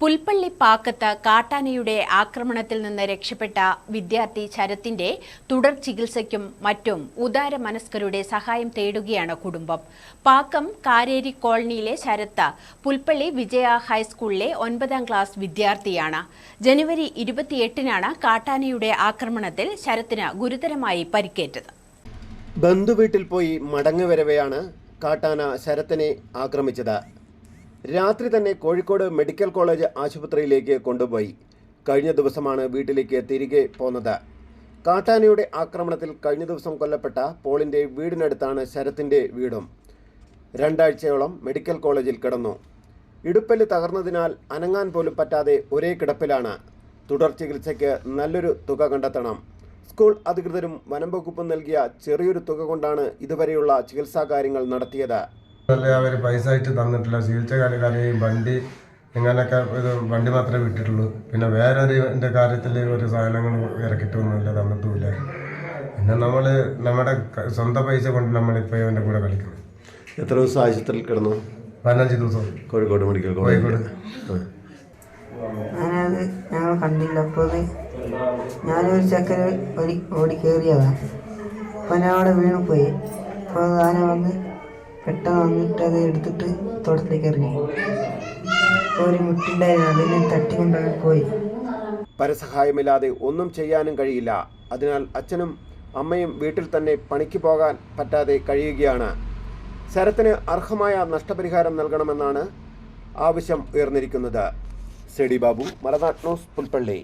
പുൽപ്പള്ളി പാക്കത്ത് കാട്ടാനയുടെ ആക്രമണത്തിൽ നിന്ന് രക്ഷപ്പെട്ട വിദ്യാർത്ഥി ശരത്തിന്റെ തുടർ ചികിത്സയ്ക്കും മറ്റും ഉദാര മനസ്കരുടെ സഹായം തേടുകയാണ് കുടുംബം. പാക്കം കാരേരി കോളനിയിലെ ശരത്ത് പുൽപ്പള്ളി വിജയ ഹൈസ്കൂളിലെ ഒൻപതാം ക്ലാസ് വിദ്യാർത്ഥിയാണ്. ജനുവരി ഇരുപത്തിയെട്ടിനാണ് കാട്ടാനയുടെ ആക്രമണത്തിൽ ശരത്തിന് ഗുരുതരമായി പരിക്കേറ്റത്. ബന്ധുവീട്ടിൽ പോയി മടങ്ങുവരവെയാണ് കാട്ടാന ശരത്തിനെ ആക്രമിച്ചത്. രാത്രി തന്നെ കോഴിക്കോട് മെഡിക്കൽ കോളേജ് ആശുപത്രിയിലേക്ക് കൊണ്ടുപോയി. കഴിഞ്ഞ ദിവസമാണ് വീട്ടിലേക്ക് തിരികെ പോന്നത്. കാട്ടാനയുടെ ആക്രമണത്തിൽ കഴിഞ്ഞ ദിവസം കൊല്ലപ്പെട്ട പോളിന്റെ വീടിനടുത്താണ് ശരത്തിന്റെ വീടും. രണ്ടാഴ്ചയോളം മെഡിക്കൽ കോളേജിൽ കിടന്നു. ഇടുപ്പൽ തകർന്നതിനാൽ അനങ്ങാൻ പോലും പറ്റാതെ ഒരേ കിടപ്പിലാണ്. തുടർ ചികിത്സയ്ക്ക് നല്ലൊരു തുക കണ്ടെത്തണം. സ്കൂൾ അധികൃതരും വനം വകുപ്പും നൽകിയ ചെറിയൊരു തുക കൊണ്ടാണ് ഇതുവരെയുള്ള ചികിത്സാ കാര്യങ്ങൾ നടത്തിയത്. അല്ലെ അവർ പൈസ ആയിട്ട് തന്നിട്ടില്ല. ചികിത്സ ഈ വണ്ടി ഇങ്ങനെയൊക്കെ ഇത് വണ്ടി മാത്രമേ വിട്ടിട്ടുള്ളൂ. പിന്നെ വേറെ ഒരു എന്റെ കാര്യത്തിൽ ഒരു സാധനങ്ങൾ ഇറക്കിയിട്ടൊന്നുമില്ല തന്നിട്ടുമില്ല. പിന്നെ നമ്മൾ നമ്മുടെ സ്വന്തം പൈസ കൊണ്ട് നമ്മളിപ്പോൾ ഇവന്റെ കൂടെ കളിക്കുന്നു എത്ര ദിവസം ആശുപത്രിയിൽ കിടന്നു? പതിനഞ്ച് ദിവസം. കോഴിക്കോട് മെഡിക്കൽ കോഴിക്കോട്. ഞാനത് ഞങ്ങൾ കണ്ടില്ല. അപ്പോൾ ഞാനൊരു ചക്കര ഓടി ഓടി കയറിയതാണ് അപ്പോൾ ഞാൻ അവിടെ വീണ് പോയി. അപ്പോൾ ആന വന്ന് പെട്ടെന്ന് വന്നിട്ട് അത് എടുത്തിട്ട് തോട്ടത്തിലേക്ക് ഇറങ്ങി. ഒരു മുട്ടുണ്ടായിരുന്നു അതിനെ തട്ടിക്കൊണ്ടാണ് പോയി. പരസഹായമില്ലാതെ ഒന്നും ചെയ്യാനും കഴിയില്ല. അതിനാൽ അച്ഛനും അമ്മയും വീട്ടിൽ തന്നെ പണിക്ക് പോകാൻ പറ്റാതെ കഴിയുകയാണ്. ശരത്തിന് അർഹമായ നഷ്ടപരിഹാരം നൽകണമെന്നാണ് ആവശ്യം ഉയർന്നിരിക്കുന്നത്. സെഡി ബാബു മലനാട് ന്യൂസ് പുൽപ്പള്ളി.